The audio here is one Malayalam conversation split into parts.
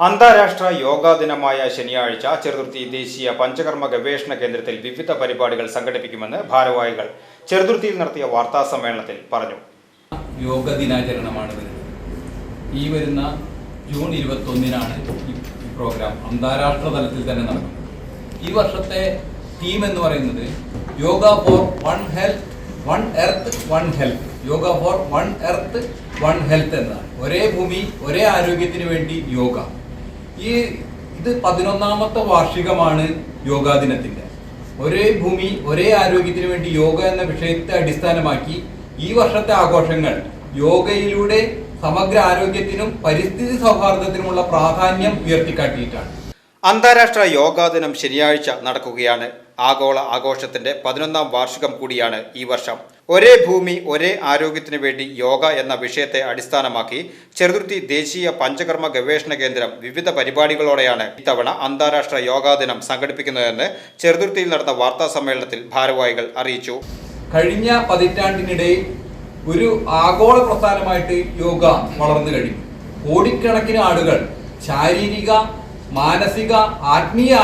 അന്താരാഷ്ട്ര യോഗാ ദിനമായ ശനിയാഴ്ച ചെറുതുർത്തി ദേശീയ പഞ്ചകർമ്മ ഗവേഷണ കേന്ദ്രത്തിൽ വിവിധ പരിപാടികൾ സംഘടിപ്പിക്കുമെന്ന് ഭാരവാഹികൾ ചെറുതുർത്തിയിൽ നടത്തിയ വാർത്താ സമ്മേളനത്തിൽ പറഞ്ഞു. യോഗ ദിനാചരണമാണ് ഈ വരുന്ന ജൂൺ ഇരുപത്തൊന്നിനാണ് ഈ പ്രോഗ്രാം അന്താരാഷ്ട്ര തലത്തിൽ തന്നെ നടക്കും ഈ വർഷത്തെ തീം എന്ന് പറയുന്നത് yoga for one health one earth one health. Yoga for one earth one health എന്നാണ് ഒരേ ഭൂമി ഒരേ ആരോഗ്യത്തിന് വേണ്ടി യോഗ. ഈ ഇത് പതിനൊന്നാമത്തെ വാർഷികമാണ് യോഗാ ദിനത്തിന്റെ. ഒരേ ഭൂമി ഒരേ ആരോഗ്യത്തിന് വേണ്ടി യോഗ എന്ന വിഷയത്തെ അടിസ്ഥാനമാക്കി ഈ വർഷത്തെ ആഘോഷങ്ങൾ യോഗയിലൂടെ സമഗ്ര ആരോഗ്യത്തിനും പരിസ്ഥിതി സൗഹാർദ്ദത്തിനുമുള്ള പ്രാധാന്യം ഉയർത്തിക്കാട്ടിയിട്ടാണ്. അന്താരാഷ്ട്ര യോഗാ ദിനം ശനിയാഴ്ച നടക്കുകയാണ്. ആഗോള ആഘോഷത്തിന്റെ പതിനൊന്നാം വാർഷികം കൂടിയാണ് ഈ വർഷം. ഒരേ ഭൂമി ഒരേ ആരോഗ്യത്തിനു വേണ്ടി യോഗ എന്ന വിഷയത്തെ അടിസ്ഥാനമാക്കി ചെറുതുരുത്തി ദേശീയ പഞ്ചകർമ്മ ഗവേഷണ കേന്ദ്രം വിവിധ പരിപാടികളോടെയാണ് ഇത്തവണ അന്താരാഷ്ട്ര യോഗാ ദിനം സംഘടിപ്പിക്കുന്നതെന്ന് ചെറുതുരുത്തിയിൽ നടന്ന വാർത്താ സമ്മേളനത്തിൽ ഭാരവാഹികൾ അറിയിച്ചു. കഴിഞ്ഞ പതിറ്റാണ്ടിനിടെ ഒരു ആഗോള പ്രസ്ഥാനമായിട്ട് യോഗ വളർന്നു കഴിഞ്ഞു. കോടിക്കണക്കിന് ആളുകൾ ശാരീരിക മാനസിക ആത്മീയ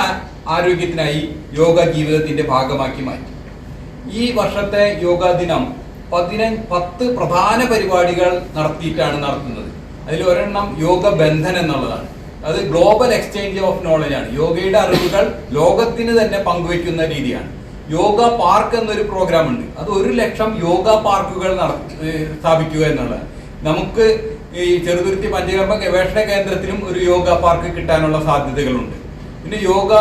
ആരോഗ്യത്തിനായി യോഗ ജീവിതത്തിന്റെ ഭാഗമാക്കി മാറ്റി. ഈ വർഷത്തെ യോഗാ ദിനം പതിന പത്ത് പ്രധാന പരിപാടികൾ നടത്തിയിട്ടാണ് നടത്തുന്നത്. അതിൽ ഒരെണ്ണം യോഗ ബന്ധൻ എന്നുള്ളതാണ്. അത് ഗ്ലോബൽ എക്സ്ചേഞ്ച് ഓഫ് നോളജ് ആണ്. യോഗയുടെ അറിവുകൾ ലോകത്തിന് തന്നെ പങ്കുവയ്ക്കുന്ന രീതിയാണ്. യോഗ പാർക്ക് എന്നൊരു പ്രോഗ്രാം ഉണ്ട്. അത് ഒരു ലക്ഷം യോഗ പാർക്കുകൾ സ്ഥാപിക്കുക എന്നുള്ളത് നമുക്ക് ഈ ചെറുതുരുത്തി പഞ്ചകർമ്മ ഗവേഷണ കേന്ദ്രത്തിലും ഒരു യോഗ പാർക്ക് കിട്ടാനുള്ള സാധ്യതകളുണ്ട്. പിന്നെ യോഗ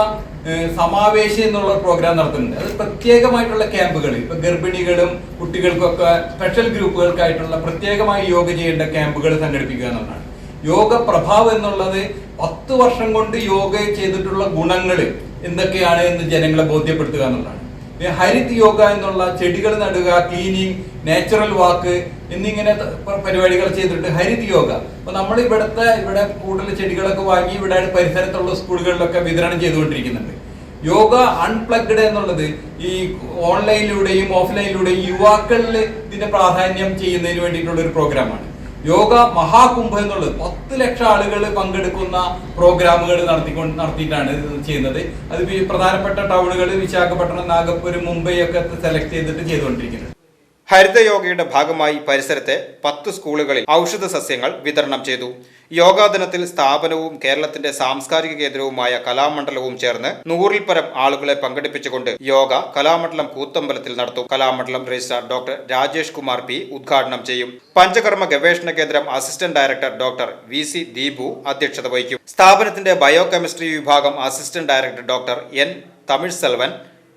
സമാവേശം എന്നുള്ള പ്രോഗ്രാം നടത്തുന്നുണ്ട്. അത് പ്രത്യേകമായിട്ടുള്ള ക്യാമ്പുകൾ ഇപ്പൊ ഗർഭിണികളും കുട്ടികൾക്കൊക്കെ സ്പെഷ്യൽ ഗ്രൂപ്പുകൾക്കായിട്ടുള്ള പ്രത്യേകമായി യോഗ ചെയ്യേണ്ട ക്യാമ്പുകൾ സംഘടിപ്പിക്കുക എന്നുള്ളതാണ്. യോഗ പ്രഭാവം എന്നുള്ളത് പത്ത് വർഷം കൊണ്ട് യോഗ ചെയ്തിട്ടുള്ള ഗുണങ്ങൾ എന്തൊക്കെയാണ് എന്ന് ജനങ്ങളെ ബോധ്യപ്പെടുത്തുക എന്നുള്ളതാണ്. ഹരിത് യോഗ എന്നുള്ള ചെടികൾ നടുക ക്ലീനിങ് നാച്ചുറൽ വാക്ക് എന്നിങ്ങനെ പരിപാടികൾ ചെയ്തിട്ട് ഹരിത് യോഗ. അപ്പൊ നമ്മൾ ഇവിടുത്തെ ഇവിടെ കൂടുതൽ ചെടികളൊക്കെ വാങ്ങി ഇവിടെ പരിസരത്തുള്ള സ്കൂളുകളിലൊക്കെ വിതരണം ചെയ്തുകൊണ്ടിരിക്കുന്നുണ്ട്. യോഗ അൺപ്ലഗ്ഡ് എന്നുള്ളത് ഈ ഓൺലൈനിലൂടെയും ഓഫ്ലൈനിലൂടെയും യുവാക്കളിൽ ഇതിന്റെ പ്രാധാന്യം ചെയ്യുന്നതിന് വേണ്ടിയിട്ടുള്ള ഒരു പ്രോഗ്രാമാണ് യോഗ മഹാകുംഭ എന്നുള്ളത് പത്ത് ലക്ഷം ആളുകൾ പങ്കെടുക്കുന്ന പ്രോഗ്രാമുകൾ നടത്തിക്കൊണ്ട് നടത്തിയിട്ടാണ് ചെയ്യുന്നത്. അത് പ്രധാനപ്പെട്ട ടൗണുകൾ വിശാഖപട്ടണം നാഗപ്പൂർ മുംബൈ ഒക്കെ സെലക്ട് ചെയ്തിട്ട് ചെയ്തുകൊണ്ടിരിക്കുന്നത്. ഹരിത യോഗയുടെ ഭാഗമായി പരിസരത്തെ പത്ത് സ്കൂളുകളിൽ ഔഷധ സസ്യങ്ങൾ വിതരണം ചെയ്തു. യോഗാ ദിനത്തിൽ സ്ഥാപനവും കേരളത്തിന്റെ സാംസ്കാരിക കേന്ദ്രവുമായ കലാമണ്ഡലവും ചേർന്ന് നൂറിൽ പരം ആളുകളെ പങ്കെടുപ്പിച്ചുകൊണ്ട് യോഗ കലാമണ്ഡലം കൂത്തമ്പലത്തിൽ നടത്തും. Kalamandalam registrar doctor Rajesh Kumar P ഉദ്ഘാടനം ചെയ്യും. പഞ്ചകർമ്മ ഗവേഷണ കേന്ദ്രം assistant director doctor V C Deepu അധ്യക്ഷത വഹിക്കും. സ്ഥാപനത്തിന്റെ ബയോകെമിസ്ട്രി വിഭാഗം assistant director doctor N Tamil Selvan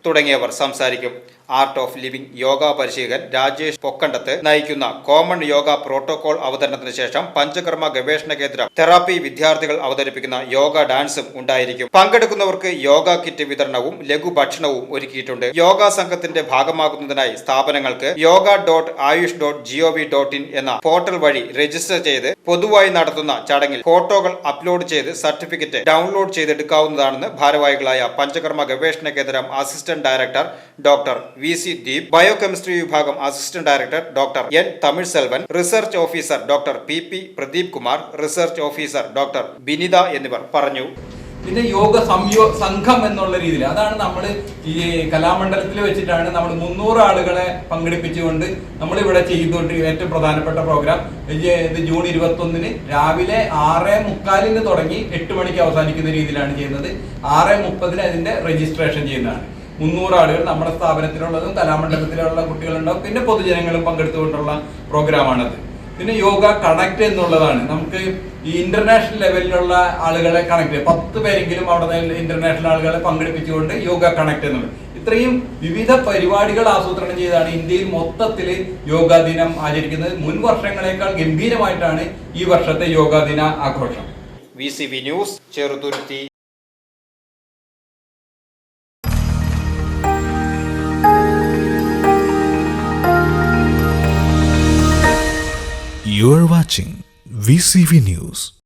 തുടങ്ങിയവർ സംസാരിക്കും. ആർട്ട് ഓഫ് ലിവിംഗ് യോഗ പരിശീലകൻ രാജേഷ് പൊക്കണ്ടത്ത് നയിക്കുന്ന കോമൺ യോഗ പ്രോട്ടോകോൾ അവതരണത്തിന് ശേഷം പഞ്ചകർമ്മ ഗവേഷണ കേന്ദ്രം തെറാപ്പി വിദ്യാർത്ഥികൾ അവതരിപ്പിക്കുന്ന യോഗ ഡാൻസും ഉണ്ടായിരിക്കും. പങ്കെടുക്കുന്നവർക്ക് യോഗ കിറ്റ് വിതരണവും ലഘു ഭക്ഷണവും ഒരുക്കിയിട്ടുണ്ട്. യോഗ സംഘത്തിന്റെ ഭാഗമാകുന്നതിനായി സ്ഥാപനങ്ങൾക്ക് yoga dot Ayush dot G O V dot in എന്ന പോർട്ടൽ വഴി രജിസ്റ്റർ ചെയ്ത് പൊതുവായി നടത്തുന്ന ചടങ്ങിൽ ഫോട്ടോകൾ അപ്ലോഡ് ചെയ്ത് സർട്ടിഫിക്കറ്റ് ഡൗൺലോഡ് ചെയ്തെടുക്കാവുന്നതാണെന്ന് ഭാരവാഹികളായ പഞ്ചകർമ്മ ഗവേഷണ കേന്ദ്രം assistant director doctor V C Deep biochemistry വിഭാഗം assistant director doctor N Tamil Selvan research officer doctor P P Pradeep Kumar research officer doctor Binitha എന്നിവർ പറഞ്ഞു. പിന്നെ യോഗ സംയോ സംഘം എന്നുള്ള രീതിയിൽ അതാണ് നമ്മൾ ഈ കലാമണ്ഡലത്തിൽ വെച്ചിട്ടാണ് നമ്മൾ മുന്നൂറ് ആളുകളെ പങ്കെടുപ്പിച്ചുകൊണ്ട് നമ്മൾ ഇവിടെ ചെയ്തുകൊണ്ട് ഏറ്റവും പ്രധാനപ്പെട്ട പ്രോഗ്രാം ഇത് ജൂൺ ഇരുപത്തി ഒന്നിന് രാവിലെ ആറ് മുക്കാലിന് തുടങ്ങി എട്ട് മണിക്ക് അവസാനിക്കുന്ന രീതിയിലാണ് ചെയ്യുന്നത്. ആറ് മുപ്പതിന് അതിന്റെ രജിസ്ട്രേഷൻ ചെയ്യുന്നതാണ്. മുന്നൂറ് ആളുകൾ നമ്മുടെ സ്ഥാപനത്തിലുള്ളതും കലാമണ്ഡലത്തിലുള്ള കുട്ടികളുണ്ടാവും. പിന്നെ പൊതുജനങ്ങളും പങ്കെടുത്തുകൊണ്ടുള്ള പ്രോഗ്രാമാണത്. പിന്നെ യോഗ കണക്ട് എന്നുള്ളതാണ്. നമുക്ക് ഈ ഇന്റർനാഷണൽ ലെവലിലുള്ള ആളുകളെ കണക്ട് പത്ത് പേരെങ്കിലും അവിടെ ഇന്റർനാഷണൽ ആളുകളെ പങ്കെടുപ്പിച്ചുകൊണ്ട് യോഗ കണക്ട് എന്നുള്ളത് ഇത്രയും വിവിധ പരിപാടികൾ ആസൂത്രണം ചെയ്താണ് ഇന്ത്യയിൽ മൊത്തത്തിൽ യോഗാ ദിനം ആചരിക്കുന്നത്. മുൻ വർഷങ്ങളെക്കാൾ ഗംഭീരമായിട്ടാണ് ഈ വർഷത്തെ യോഗാ ദിന ആഘോഷം. V news Cheruthuruthy Are watching VCV News.